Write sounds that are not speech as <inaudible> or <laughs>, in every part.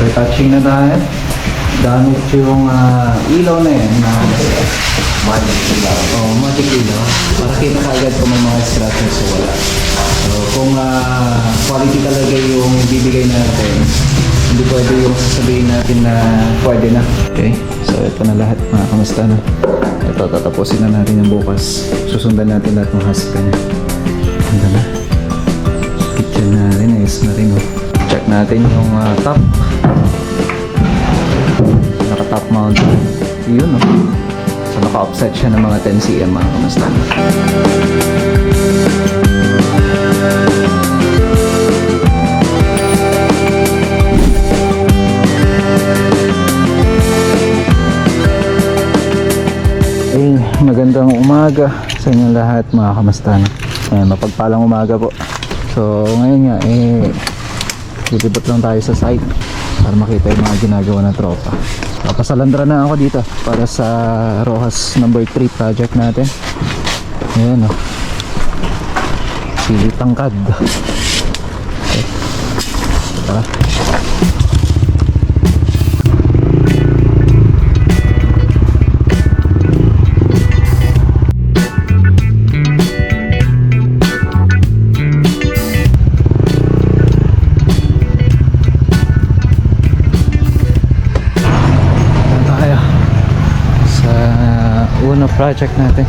retouching na tayo. Gamit yung ah, ilaw na yan. Na, magic ilaw. Oh, magic ilaw. Para kita kaagad kung may mga scratches o wala. So, kung ah, quality talaga yung bibigay natin, hindi pwede yung sasabihin natin na pwede na. Okay, so ito na lahat mga kamusta na. Ito, tatapusin na natin yung bukas. Susundan natin lahat ng hasika niya. Ganda na. Kitchen natin, ayos na rin oh. Check natin yung ah, top. Top mount. Yun oh. So naka-offset siya ng mga 10 cm mga kamusta. Eh, magandang umaga sa inyo lahat mga kamastan. Eh, mapagpalang umaga po. So, ngayon nga, eh, lilibot lang tayo sa site para makita yung mga ginagawa ng tropa. Papasalandra na ako dito para sa Rojas number 3 project natin. Ayan o. Oh. Sili tangkad. Okay. Tara. Project natin.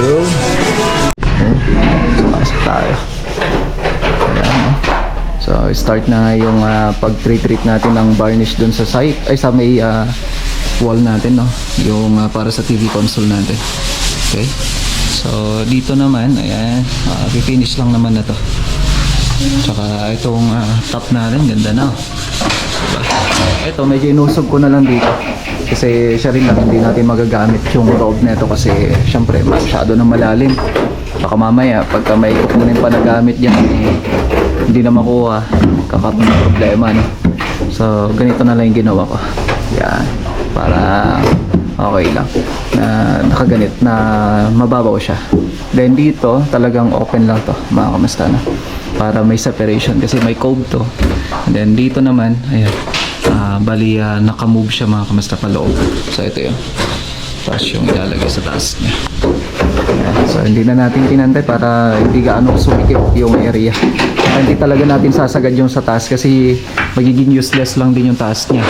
Oh. So, start na yung ah, pag-treat-treat natin ng varnish dun sa site, ay sa may ah, wall natin, no? Yung ah, para sa TV console natin. Okay? So, dito naman, ayan, uh, finish lang naman na to. Tsaka itong ah, top natin, ganda na. oh. Diba? Ito, medyo inusog ko na lang dito. Kasi siya rin lang, hindi natin magagamit yung loob nito kasi syempre masyado na malalim. Baka mamaya, pagka may kukunin pa na yan, eh, hindi na makuha. Kakaroon ng problema, no? So, ganito na lang yung ginawa ko. Yan. Para okay lang. Na nakaganit, na mababaw siya. Then dito, talagang open lang to, mga kamusta na. Para may separation kasi may cove to. And then dito naman, ayan. Ah, bali, ah, nakamove siya mga kamusta pa loob. So ito yun. Tapos yung ilalagay sa taas niya. So hindi na natin tinantay para hindi gaano sumikip yung area. Hindi talaga natin sasagad yung sa taas kasi magiging useless lang din yung taas niya.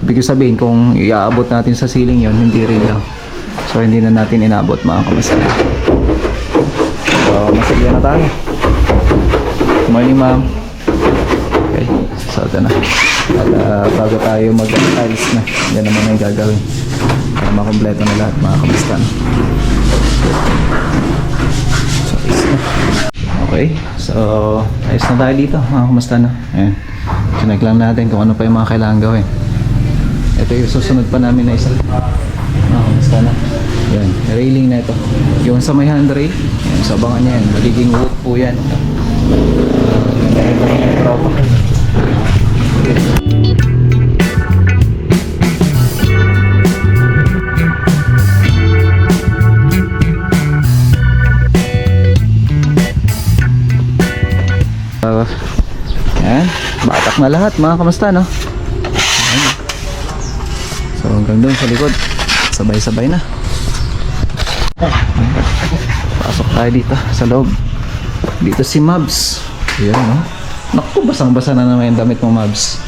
Ibig sabihin kung iaabot natin sa ceiling yon hindi rin lang. So hindi na natin inabot mga kamusta. So masigla na tayo. Good morning ma'am. Okay, ito na. At ah, bago tayo mag-tiles na, yan naman ang gagawin. Para makompleto na lahat mga kamusta. So, na. Okay, so ayos na tayo dito mga kamusta na. Ayan. Connect lang natin kung ano pa yung mga kailangan gawin. Ito yung susunod pa namin na isa. Mga kamusta na. Yan, railing na ito. Yung sa may handrail, yan, sa abangan niya yan. Magiging wood po yan. Uh, yan, batak na lahat mga kamusta no? Yan. So hanggang doon sa likod, sabay-sabay na. Pasok tayo dito sa loob. Dito si Mabs. Yan no? Naku, basang-basa na naman yung damit mo Mabs.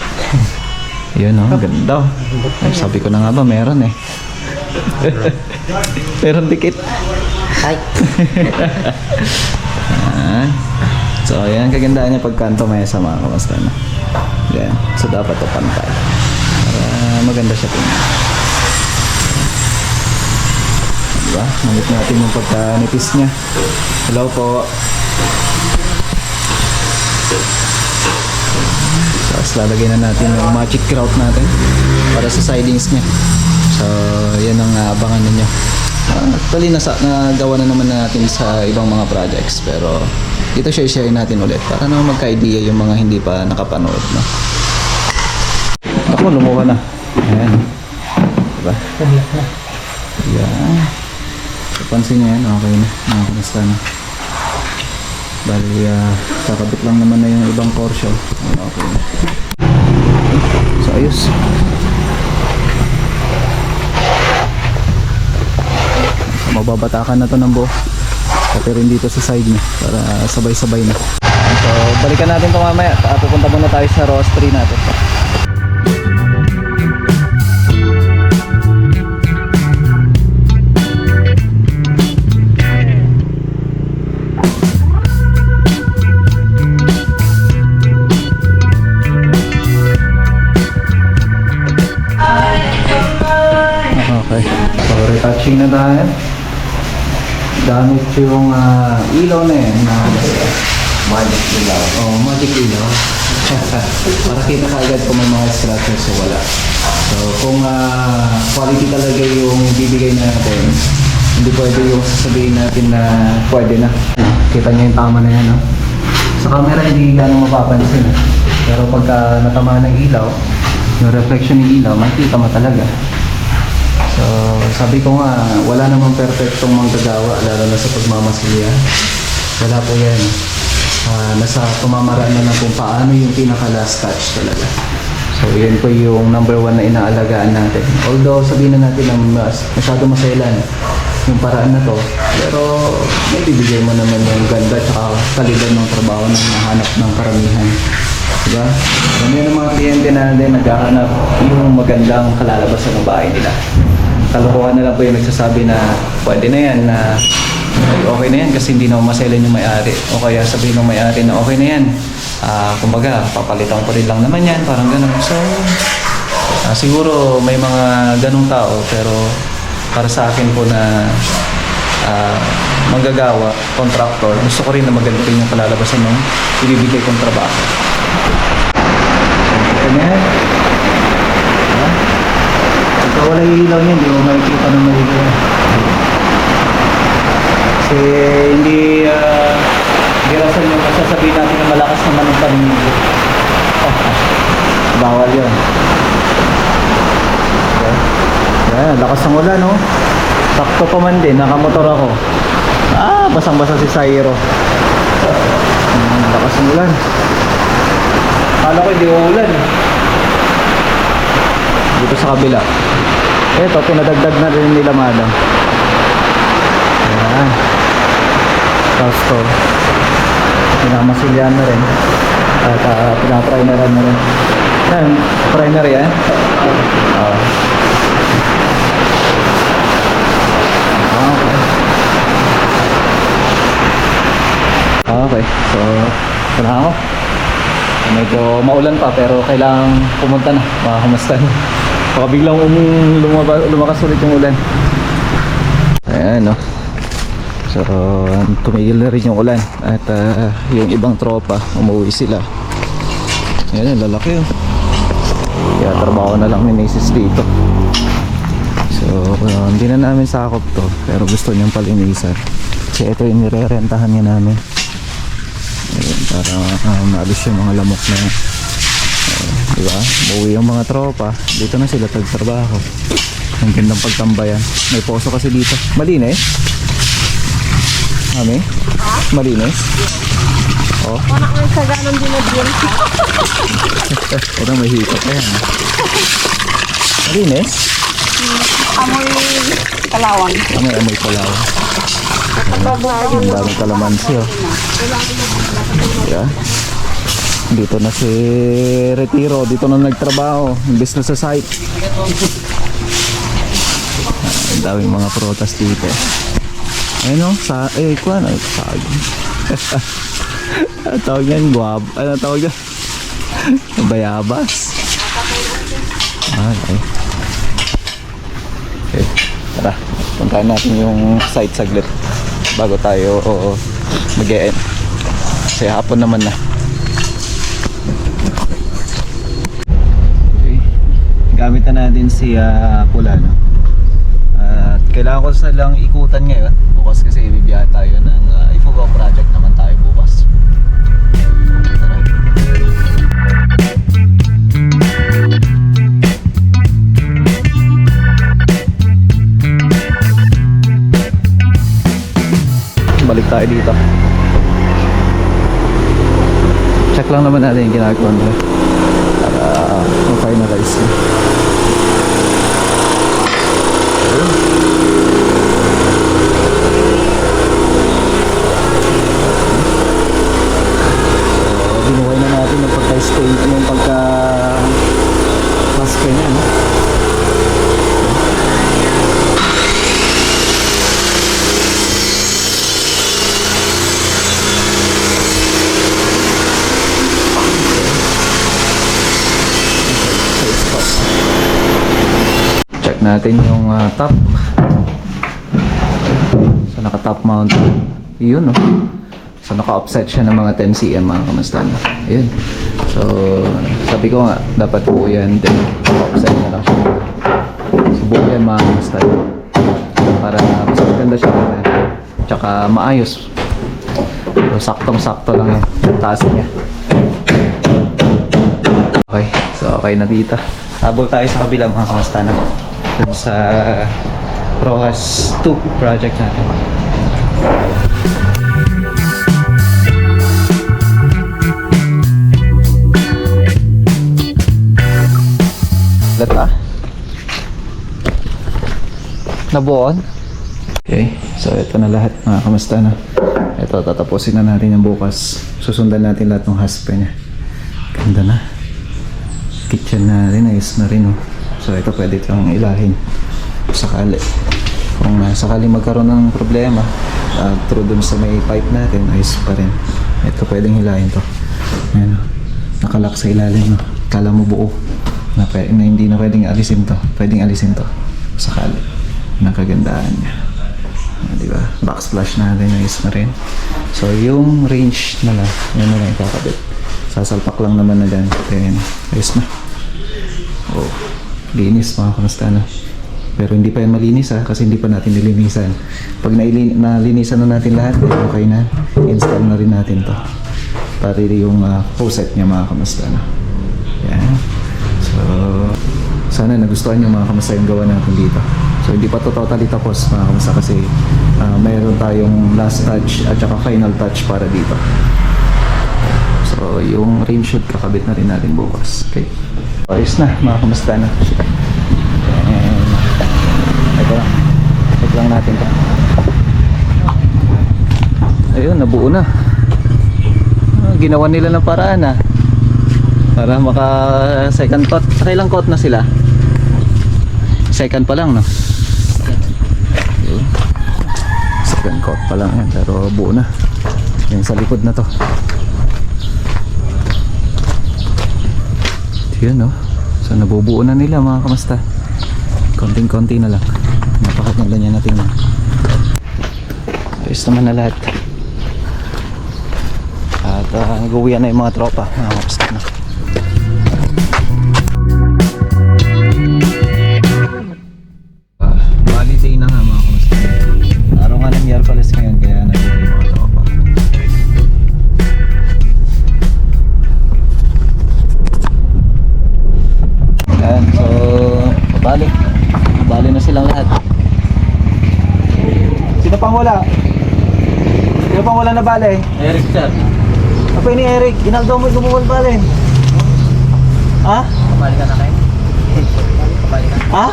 <laughs> Yan no, ganda. oh. Ay, sabi ko na nga ba, meron eh. <laughs> meron dikit. Ay, Ayan. <laughs> So, ayan kagandaan niya pagkanto may sa mga kamusta na. Yan. So, dapat to pantay. Para maganda siya tingnan. Diba? Namit natin yung pagkanipis niya. Hello po. Tapos lalagyan na natin yung magic grout natin para sa sidings niya. So, yan ang aabangan ninyo. Uh, actually, nasa, nagawa na naman natin sa ibang mga projects pero dito share-share natin ulit para naman magka-idea yung mga hindi pa nakapanood. No? Ako, lumuha na. Ayan. Diba? nahiyak na. Yan. So, pansin niyo yan, okay na. Nakakamusta na. Bali, ah, kakabit lang naman na yung ibang. Ayun, Okay. So, ayos. Mababatakan na to ng buo. Pati rin dito sa side niya para sabay-sabay na. So, balikan natin to mamaya. Pupunta muna tayo sa roastery natin. Gamit yung ah, ilaw na yan. Na, magic ilaw. Oh, magic ilaw. <laughs> Para kita ka agad kung may mga scratches o wala. So, kung ah, quality talaga yung bibigay natin, hindi pwede yung sasabihin natin na pwede na. Kita niyo yung tama na yan, no? Sa camera, hindi gano'ng mapapansin. Pero pagka natama ng ilaw, yung reflection ng ilaw, makikita mo talaga. So, sabi ko nga, wala namang perfectong manggagawa, lalo na sa pagmamasilya. Wala po yan. Ah, nasa pamamaraan na lang kung paano yung pinaka last touch talaga. So, yan po yung number one na inaalagaan natin. Although, sabihin na natin na mas, masyado masailan yung paraan na to. Pero, may bibigay mo naman yung ganda at kalidad ng trabaho na nahanap ng karamihan. Diba? Ano yung mga kliyente natin naghahanap yung magandang kalalabasan ng bahay nila. Kalokohan na lang po yung nagsasabi na pwede na yan, na ay, okay na yan kasi hindi na maselan yung may-ari. O kaya sabihin ng may-ari na okay na yan. Ah, kumbaga, papalitan ko rin lang naman yan, parang ganun. So, ah, siguro may mga ganong tao, pero para sa akin po na ah, manggagawa, contractor, gusto ko rin na maganda rin yung kalalabasan ng ibibigay kong trabaho. Yan? Ito wala yung ilaw niya, hindi mo makikita ng mahigo. Kasi hindi, uh, hindi rason yung masasabihin natin na malakas naman ang paningin. Bawal yun. Okay. Yan, lakas ng ulan, no? Sakto pa man din, nakamotor ako. Ah, basang-basa si Sairo. Hmm, lakas ng ulan. Kala ko hindi uulan. Dito sa kabila. Eto, pinadagdag na rin nila madam. Ayan. Tapos to. Pinamasilyan na rin. At uh, pinaprimeran na rin. Yan, primer yan. Ah, okay. Ah, Okay, so, ito na ako. Medyo maulan pa pero kailangan pumunta na, mga kamustan. Baka biglang um, lumaba, lumakas ulit yung ulan. Ayan, no. So, tumigil na rin yung ulan. At ah, yung ibang tropa, umuwi sila. Ayan, lalaki yun. Kaya trabaho na lang ni Macy's dito. So, uh, hindi na namin sakop to. Pero gusto niyang palinisan. Kasi ito yung nire-rentahan niya namin. Ayun, para uh, maalis yung mga lamok na yun. Uh, di ba? Uwi yung mga tropa. Dito na sila tagtrabaho. Ang gandang pagtambayan. May poso kasi dito. Malinis? Mami? Malinis? Oh, Wala kang saganan din na diyan ka. <laughs> ito may hikot na yan. Malinis? Amoy kalawang. Amoy amoy na Ang daming kalamansi oh. Yeah. Dito na si Retiro, dito na nagtrabaho, imbes na sa site. Ang daming mga protas dito. Ayun oh, sa, eh, kuha na, saging. Ano tawag yan? <laughs> Guab, ano tawag yan? <laughs> Bayabas. Okay. Okay, tara. Puntahan natin yung site saglit bago tayo oo, mag -e Kasi hapon naman na. Okay. Natin si ah, Pulano. At kailangan ko sa lang ikutan ngayon. Bukas kasi ibibiyahe tayo ng uh, Ifugo project naman tayo bukas. Balik tayo dito. check lang naman natin yung ginagawa nila para ma-finalize na. So, binuhay na natin yung pagka-stay, yung pagka maske niya, no? Sa spot. Check natin yung ah, top. So naka top mount. Yun no. So naka-offset siya ng mga 10 cm mga kamastan. Ayun. So sabi ko nga dapat buo yan din. Offset na lang siya. So buo yan mga kamastan. Para mas maganda siya. Tsaka maayos. So saktong-sakto lang yan. Yung taas niya. Okay, so okay na dito. Habol tayo sa kabila mga kamusta na. Dun sa Rojas 2 project natin. Lata. Nabuon? Okay, so ito na lahat mga kamusta na. Ito, tatapusin na natin yung bukas. Susundan natin lahat ng haspe niya. Ganda na kitchen na rin, ayos na rin oh. So ito pwede itong ilahin sakali. Kung uh, sakali magkaroon ng problema uh, through dun sa may pipe natin, ayos pa rin. Ito pwedeng hilahin to. Ayan oh. Nakalak sa ilalim no. Kala mo buo. Na, na hindi na pwedeng alisin to. Pwedeng alisin to. Sakali. Nakagandaan niya. Ah, di ba? Backsplash natin, ayos na rin. So yung range na lang, yun na lang ikakabit. Sasalpak lang naman na dyan. Ayos na. Oh, linis mga kamusta na. Pero hindi pa yan malinis ha, kasi hindi pa natin nilinisan. Pag nalinisan na natin lahat, then okay na. Install na rin natin to. Para yung uh, faucet niya mga kamusta na. Yan. So, sana nagustuhan yung mga kamusta yung gawa natin dito. So, hindi pa to totally tapos mga kamusta kasi uh, mayroon tayong last touch at saka final touch para dito. So, yung rain shoot kakabit na rin natin bukas. Okay. Ayos na, mga kamusta na. And, ito lang. Check lang natin to. Ayun, nabuo na. Ah, Ginawa nila ng paraan ah. Para maka second coat. Sa ilang coat na sila? Second pa lang, no? Second coat pa lang yan, pero buo na. Yan sa likod na to. Yun no. So nabubuo na nila mga kamasta. Konting-konti na lang. Napakaganda niya natin. Ayos naman na lahat. At uh, nag-uwian na yung mga tropa. Mga kamasta na. Pang wala? Sino pang wala na bale? Eric sir. Apa ini Eric? Ginagawa mo gumuwal bale. Ha? Kapali ka na kayo? Kapali ka. Ha?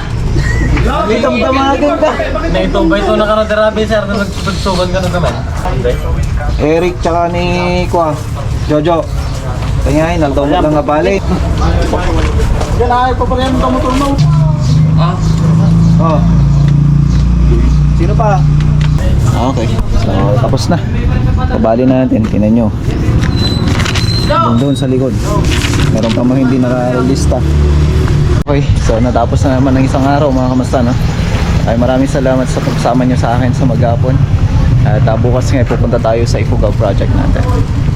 Dito mo tamagan ka. Naitumbay ito na ka na derabi sir na nagpagsugan ka na naman. Eric tsaka ni Kwa. Jojo. Kanya nagdaw mo lang nga bale. Yan ay pa pala yung motor mo. Ah? Oh. Sino pa? Okay. So, tapos na. Pabali na natin. Tinan nyo. Doon doon sa likod. Meron pa mga hindi nakalista. Okay. So, natapos na naman ng isang araw mga kamusta, no? Ay, maraming salamat sa pagsama nyo sa akin sa maghapon. At uh, bukas nga pupunta tayo sa Ifugao project natin.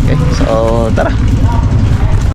Okay. So, tara.